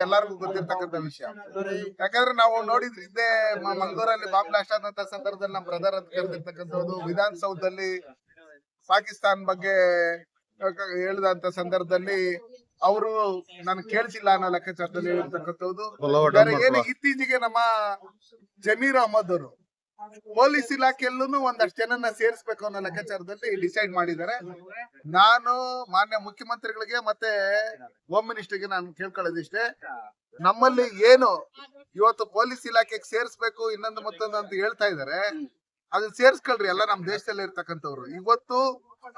ಎಲ್ಲರಿಗೂ ಗೊತ್ತಿರ್ತಕ್ಕಂಥ ವಿಷಯ. ಯಾಕಂದ್ರೆ ನಾವು ನೋಡಿದ್ರೆ ಹಿಂದೆ ಮಂಗಳೂರಲ್ಲಿ ಬಾಂಬ್ ಬ್ಲಾಸ್ಟ್ ಆದಂತ ಸಂದರ್ಭದಲ್ಲಿ ನಮ್ಮ ಬ್ರದರ್ ಅಂತ ಕರೆದಿರ್ತಕ್ಕಂಥದ್ದು ವಿಧಾನಸೌಧದಲ್ಲಿ ಪಾಕಿಸ್ತಾನ್ ಬಗ್ಗೆ ಹೇಳಿದಂತ ಸಂದರ್ಭದಲ್ಲಿ ಅವರು ನಾನು ಕೇಳಿಸಿಲ್ಲ ಅನ್ನೋ ಲೆಕ್ಕಾಚಾರದಲ್ಲಿ ಹೇಳಿರ್ತಕ್ಕಂಥದ್ದು ಏನು ಇತ್ತೀಚೆಗೆ ನಮ್ಮ ಜಮೀರ್ ಅಹಮದ್ ಅವರು ಪೊಲೀಸ್ ಇಲಾಖೆಯಲ್ಲೂ ಒಂದಷ್ಟು ಜನನ ಸೇರಿಸಬೇಕು ಅನ್ನೋ ಲೆಕ್ಕಾಚಾರದಲ್ಲಿ ಡಿಸೈಡ್ ಮಾಡಿದ್ದಾರೆ. ನಾನು ಮಾನ್ಯ ಮುಖ್ಯಮಂತ್ರಿಗಳಿಗೆ ಮತ್ತೆ ಹೋಮ್ ಮಿನಿಸ್ಟರ್ಗೆ ನಾನು ಕೇಳ್ಕೊಳ್ಳೋದಿಷ್ಟೇ. ನಮ್ಮಲ್ಲಿ ಏನು ಇವತ್ತು ಪೊಲೀಸ್ ಇಲಾಖೆಗೆ ಸೇರಿಸ್ಬೇಕು, ಇನ್ನೊಂದು ಮತ್ತೊಂದು ಅಂತ ಹೇಳ್ತಾ ಇದಾರೆ ಅದನ್ನ ಸೇರಿಸ್ಕೊಳ್ರಿ, ಎಲ್ಲ ನಮ್ಮ ದೇಶದಲ್ಲಿ ಇರ್ತಕ್ಕಂಥವ್ರು. ಇವತ್ತು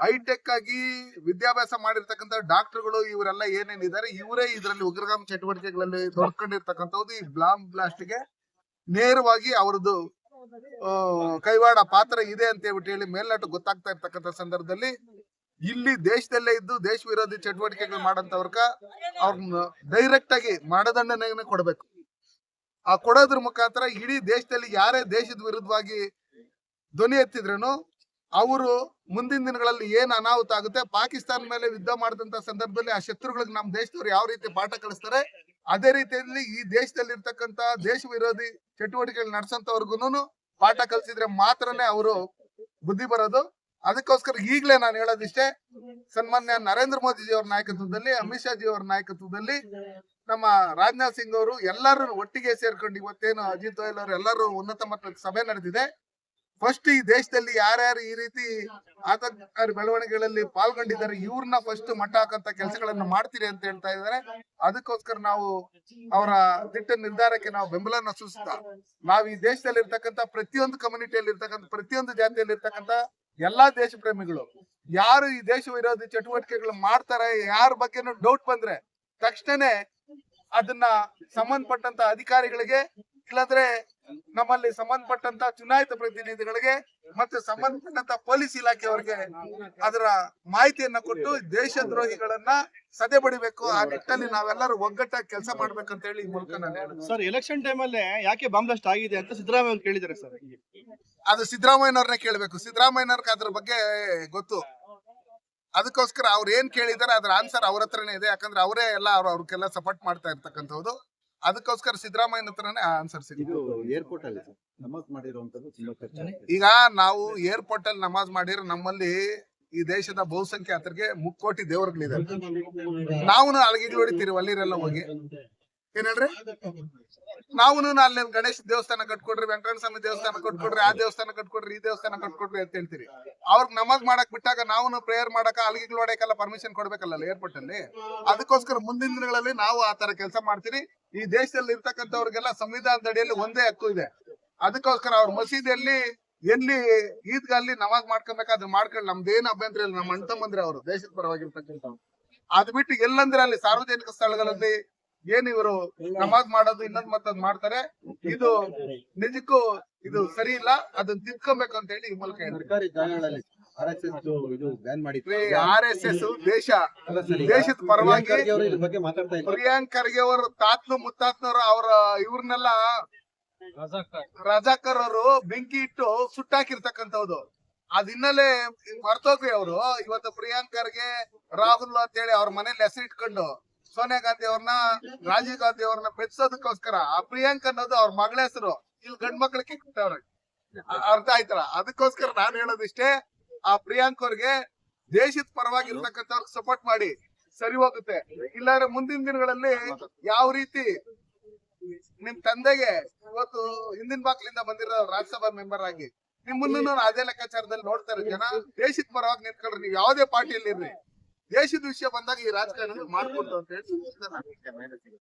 ಹೈಟೆಕ್ ಆಗಿ ವಿದ್ಯಾಭ್ಯಾಸ ಮಾಡಿರ್ತಕ್ಕಂಥ ಡಾಕ್ಟರ್ಗಳು ಇವರೆಲ್ಲ ಏನೇನಿದ್ದಾರೆ, ಇವರೇ ಇದರಲ್ಲಿ ಉಗ್ರಗಾಮ ಚಟುವಟಿಕೆಗಳಲ್ಲಿ ತೊಡ್ಕೊಂಡಿರ್ತಕ್ಕಂಥದ್ದು ಈ ಬ್ಲಾಮ್ ಬ್ಲಾಸ್ಟ್ಗೆ ನೇರವಾಗಿ ಅವ್ರದ್ದು ಕೈವಾಡ ಪಾತ್ರ ಇದೆ ಅಂತ ಹೇಳ್ಬಿಟ್ಟು ಹೇಳಿ ಮೇಲ್ನಟ್ಟು ಗೊತ್ತಾಗ್ತಾ ಇರ್ತಕ್ಕಂಥ ಸಂದರ್ಭದಲ್ಲಿ ಇಲ್ಲಿ ದೇಶದಲ್ಲೇ ಇದ್ದು ದೇಶ ವಿರೋಧಿ ಚಟುವಟಿಕೆಗಳು ಮಾಡಂತವ್ರಕ ಅವ್ರನ್ನ ಡೈರೆಕ್ಟ್ ಆಗಿ ಮಾಡದಂಡನೆಯನ್ನು ಕೊಡಬೇಕು. ಆ ಕೊಡೋದ್ರ ಮುಖಾಂತರ ಇಡೀ ದೇಶದಲ್ಲಿ ಯಾರೇ ದೇಶದ ವಿರುದ್ಧವಾಗಿ ಧ್ವನಿ ಎತ್ತಿದ್ರೂ ಅವರು ಮುಂದಿನ ದಿನಗಳಲ್ಲಿ ಏನ್ ಅನಾಹುತ ಆಗುತ್ತೆ, ಪಾಕಿಸ್ತಾನ ಮೇಲೆ ಯುದ್ಧ ಮಾಡಿದಂತ ಸಂದರ್ಭದಲ್ಲಿ ಆ ಶತ್ರುಗಳಿಗೆ ನಮ್ಮ ದೇಶದವ್ರು ಯಾವ ರೀತಿ ಪಾಠ ಕಳಿಸ್ತಾರೆ ಅದೇ ರೀತಿಯಲ್ಲಿ ಈ ದೇಶದಲ್ಲಿ ಇರ್ತಕ್ಕಂತ ದೇಶ ವಿರೋಧಿ ಚಟುವಟಿಕೆಗಳು ನಡೆಸಂತವ್ರಿಗೂ ಪಾಠ ಕಲ್ಸಿದ್ರೆ ಮಾತ್ರನೇ ಅವರು ಬುದ್ಧಿ ಬರೋದು. ಅದಕ್ಕೋಸ್ಕರ ಈಗಲೇ ನಾನು ಹೇಳೋದಿಷ್ಟೇ, ಸನ್ಮಾನ್ಯ ನರೇಂದ್ರ ಮೋದಿಜಿ ಅವರ ನಾಯಕತ್ವದಲ್ಲಿ, ಅಮಿತ್ ಶಾ ಜಿ ಅವರ ನಾಯಕತ್ವದಲ್ಲಿ ನಮ್ಮ ರಾಜನಾಥ್ ಸಿಂಗ್ ಅವರು ಎಲ್ಲರೂ ಒಟ್ಟಿಗೆ ಸೇರ್ಕೊಂಡು ಇವತ್ತೇನು ಅಜಿತ್ ದೋಯಲ್ ಅವರು ಎಲ್ಲರೂ ಉನ್ನತ ಮಟ್ಟದ ಸಭೆ ನಡೆದಿದೆ. ಫಸ್ಟ್ ಈ ದೇಶದಲ್ಲಿ ಯಾರ್ಯಾರು ಈ ರೀತಿ ಆತಂಕಕಾರಿ ಬೆಳವಣಿಗೆಗಳಲ್ಲಿ ಪಾಲ್ಗೊಂಡಿದ್ದಾರೆ, ಇವ್ರನ್ನ ಫಸ್ಟ್ ಮಟ್ಟ ಹಾಕಂತ ಕೆಲಸಗಳನ್ನು ಮಾಡ್ತೀರಿ ಅಂತ ಹೇಳ್ತಾ ಇದ್ದಾರೆ. ಅದಕ್ಕೋಸ್ಕರ ನಾವು ಅವರ ದಿಟ್ಟ ನಿರ್ಧಾರಕ್ಕೆ ನಾವು ಬೆಂಬಲನ ಸೂಚಿಸ್ತಾ, ನಾವು ಈ ದೇಶದಲ್ಲಿ ಇರ್ತಕ್ಕಂಥ ಪ್ರತಿಯೊಂದು ಕಮ್ಯುನಿಟಿಯಲ್ಲಿ ಇರ್ತಕ್ಕಂಥ ಪ್ರತಿಯೊಂದು ಜಾತಿಯಲ್ಲಿ ಇರ್ತಕ್ಕಂಥ ಎಲ್ಲಾ ದೇಶ ಪ್ರೇಮಿಗಳು ಯಾರು ಈ ದೇಶ ವಿರೋಧಿ ಚಟುವಟಿಕೆಗಳು ಮಾಡ್ತಾರೆ, ಯಾರ ಬಗ್ಗೆನೂ ಡೌಟ್ ಬಂದ್ರೆ ತಕ್ಷಣನೇ ಅದನ್ನ ಸಂಬಂಧಪಟ್ಟಂತ ಅಧಿಕಾರಿಗಳಿಗೆ ಇಲ್ಲಾಂದ್ರೆ ನಮ್ಮಲ್ಲಿ ಸಂಬಂಧಪಟ್ಟಂತ ಚುನಾಯಿತ ಪ್ರತಿನಿಧಿಗಳಿಗೆ ಮತ್ತೆ ಸಂಬಂಧಪಟ್ಟಂತ ಪೊಲೀಸ್ ಇಲಾಖೆಯವರಿಗೆ ಅದರ ಮಾಹಿತಿಯನ್ನ ಕೊಟ್ಟು ದೇಶದ್ರೋಹಿಗಳನ್ನ ಸದೆ ಬಡಿಬೇಕು. ಆ ನಿಟ್ಟಲ್ಲಿ ನಾವೆಲ್ಲರೂ ಒಗ್ಗಟ್ಟಾಗಿ ಕೆಲಸ ಮಾಡ್ಬೇಕಂತ ಹೇಳಿ ಈ ಮೂಲಕ ನಾನು ಸರ್ ಎಲೆಕ್ಷನ್ ಟೈಮ್ ಅಲ್ಲಿ ಯಾಕೆ ಬಾಂಬ್ ಬ್ಲಾಸ್ಟ್ ಆಗಿದೆ ಅಂತ ಸಿದ್ದರಾಮಯ್ಯ ಕೇಳಿದಾರೆ ಕೇಳಿದ್ದಾರೆ ಸರ್. ಅದು ಸಿದ್ದರಾಮಯ್ಯನವ್ರನ್ನೇ ಕೇಳಬೇಕು. ಸಿದ್ದರಾಮಯ್ಯನವ್ರಿಗೆ ಅದ್ರ ಬಗ್ಗೆ ಗೊತ್ತು. ಅದಕ್ಕೋಸ್ಕರ ಅವ್ರು ಏನ್ ಕೇಳಿದಾರೆ ಅದ್ರ ಆನ್ಸರ್ ಅವ್ರ ಹತ್ರನೇ ಇದೆ. ಯಾಕಂದ್ರೆ ಅವರೇ ಎಲ್ಲ ಅವ್ರ ಅವ್ರಿಗೆಲ್ಲ ಸಪೋರ್ಟ್ ಮಾಡ್ತಾ ಇರ್ತಕ್ಕಂಥದ್ದು ಅದಕ್ಕೋಸ್ಕರ ಸಿದ್ದರಾಮಯ್ಯನ ಹತ್ರನೇ ಆನ್ಸರ್ ಸಿಗುತ್ತೆ ಏರ್ಪೋರ್ಟ್ ಅಲ್ಲಿ ನಮಾಜ್ ಮಾಡಿರುವಂತದ್ದು ತುಂಬಾ ಚರ್ಚೆ ಈಗ ನಾವು ಏರ್ಪೋರ್ಟ್ ಅಲ್ಲಿ ನಮಾಜ್ ಮಾಡಿರೋ ನಮ್ಮಲ್ಲಿ ಈ ದೇಶದ ಬಹುಸಂಖ್ಯಾತರಿಗೆ ಮುಕ್ಕೋಟಿ ದೇವರುಗಳಿದೆ. ನಾವು ಅಳಗಿಗಳು ಹೊಡಿತೀರಿ ಅಲ್ಲಿರೆಲ್ಲ ಹೋಗಿ. ಏನ್ ಹೇಳ್ರಿ? ನಾವು ಅಲ್ಲಿ ಗಣೇಶ ದೇವಸ್ಥಾನ ಕಟ್ಕೊಡ್ರಿ ವೆಂಕಟರಮಣ ಸ್ವಾಮಿ ದೇವಸ್ಥಾನ ಕಟ್ಕೊಡ್ರಿ ಆ ದೇವಸ್ಥಾನ ಕಟ್ಕೊಡ್ರಿ ಈ ದೇವಸ್ಥಾನ ಕಟ್ಕೊಡ್ರಿ ಅಂತ ಹೇಳ್ತೀರಿ. ಅವ್ರಿಗೆ ನಮಾಜ್ ಮಾಡಕ್ ಬಿಟ್ಟಾಗ ನಾವು ಪ್ರೇಯರ್ ಮಾಡಕ ಅಲ್ಲಿಗೆ ಹೊಡೆಯಕಲ್ಲ ಪರ್ಮಿಷನ್ ಕೊಡ್ಬೇಕಲ್ಲ ಏರ್ಪೋರ್ಟ್ ಅಲ್ಲಿ? ಅದಕ್ಕೋಸ್ಕರ ಮುಂದಿನ ದಿನಗಳಲ್ಲಿ ನಾವು ಆ ತರ ಕೆಲಸ ಮಾಡ್ತೀರಿ. ಈ ದೇಶದಲ್ಲಿ ಇರ್ತಕ್ಕಂಥವ್ರಿಗೆಲ್ಲ ಸಂವಿಧಾನದ ಅಡಿಯಲ್ಲಿ ಒಂದೇ ಹಕ್ಕು ಇದೆ. ಅದಕ್ಕೋಸ್ಕರ ಅವ್ರ ಮಸೀದಿಯಲ್ಲಿ ಎಲ್ಲಿ ಈದ್ಗಲ್ಲಿ ನಮಾಜ್ ಮಾಡ್ಕೊಬೇಕಾದ್ರೆ ಮಾಡ್ಕೊಂಡು ನಮ್ದೇನು ಅಭ್ಯಂತರ ಇಲ್ಲ, ನಮ್ಮ ಅಣ್ಣ ತಮ್ಮಂದ್ರೆ ಅವರು ದೇಶದ ಪರವಾಗಿರ್ತಕ್ಕಂಥ ಅದ್ ಬಿಟ್ಟು ಎಲ್ಲಂದ್ರೆ ಅಲ್ಲಿ ಸಾರ್ವಜನಿಕ ಸ್ಥಳಗಳಲ್ಲಿ ಏನ್ ಇವರು ನಮಾಜ್ ಮಾಡೋದು, ಇನ್ನೊಂದ್ ಮತ್ತೊಂದ್ ಮಾಡ್ತಾರೆ. ಇದು ನಿಜಕ್ಕೂ ಇದು ಸರಿ ಇಲ್ಲ, ಅದನ್ನ ತಿದ್ಕೊಬೇಕು ಅಂತ ಹೇಳಿ ಈ ಮೂಲಕ ಆರ್ ಎಸ್ ಎಸ್ ಇದು ಬ್ಯಾನ್ ಮಾಡಿ ಆರ್ ಎಸ್ ಎಸ್ ದೇಶ. ದೇಶದ ಪರವಾಗಿ ಅವರು ಇದ್ರ ಬಗ್ಗೆ ಮಾತಾಡ್ತಾ ಇದ್ದಾರೆ ಪ್ರಿಯಾಂಕ್ ಖರ್ಗೆ ಅವರು ತಾತ್ನು ಮುತ್ತಾತ್ನವರು ಅವರ ಇವ್ರನ್ನೆಲ್ಲ ರಜಾಕರ್ ಅವರು ಬೆಂಕಿ ಇಟ್ಟು ಸುಟ್ಟಾಕಿರ್ತಕ್ಕಂಥವ್ದು ಅದ್ ಹಿನ್ನೆಲೆ ಮರ್ತೋಗ್ರಿ ಅವರು. ಇವತ್ತು ಪ್ರಿಯಾಂಕ್ ಖರ್ಗೆ ರಾಹುಲ್ ಅಂತ ಹೇಳಿ ಅವ್ರ ಮನೇಲಿ ಹೆಸರು ಇಟ್ಕೊಂಡು ಸೋನಿಯಾ ಗಾಂಧಿ ಅವ್ರನ್ನ ರಾಜೀವ್ ಗಾಂಧಿ ಅವ್ರನ್ನ ಬೆಚ್ಚೋದಕ್ಕೋಸ್ಕರ ಆ ಪ್ರಿಯಾಂಕ್ ಅನ್ನೋದು ಅವ್ರ ಮಗಳ ಹೆಸರು. ಇಲ್ಲಿ ಗಂಡ್ ಮಕ್ಳಿಗೆ ಕೊಟ್ಟವ್ರೆ ಅರ್ಥ ಆಯ್ತಲ್ಲ? ಅದಕ್ಕೋಸ್ಕರ ನಾನು ಹೇಳೋದಿಷ್ಟೇ ಆ ಪ್ರಿಯಾಂಕ್ ಅವ್ರಿಗೆ ದೇಶದ ಪರವಾಗಿರ್ತಕ್ಕಂಥವ್ರಿಗೆ ಸಪೋರ್ಟ್ ಮಾಡಿ ಸರಿ ಹೋಗುತ್ತೆ. ಇಲ್ಲಾಂದ್ರೆ ಮುಂದಿನ ದಿನಗಳಲ್ಲಿ ಯಾವ ರೀತಿ ನಿಮ್ ತಂದೆಗೆ ಇವತ್ತು ಹಿಂದಿನ ಬಾಕ್ಲಿಂದ ಬಂದಿರೋ ರಾಜ್ಯಸಭಾ ಮೆಂಬರ್ ಆಗಿ ನಿಮ್ಮನ್ನು ಅದೇ ಲೆಕ್ಕಾಚಾರದಲ್ಲಿ ನೋಡ್ತಾರೆ ಜನ. ದೇಶದ ಪರವಾಗಿ ನಿಂತ್ಕೊಳ್ರಿ ನೀವು ಯಾವುದೇ ಪಾರ್ಟಿಯಲ್ಲಿ ಇರ್ರಿ ದೇಶದ ವಿಷಯ ಬಂದಾಗ ಈ ರಾಜಕಾರಣ ಮಾಡ್ಕೊಡ್ತು ಅಂತ ಹೇಳಿ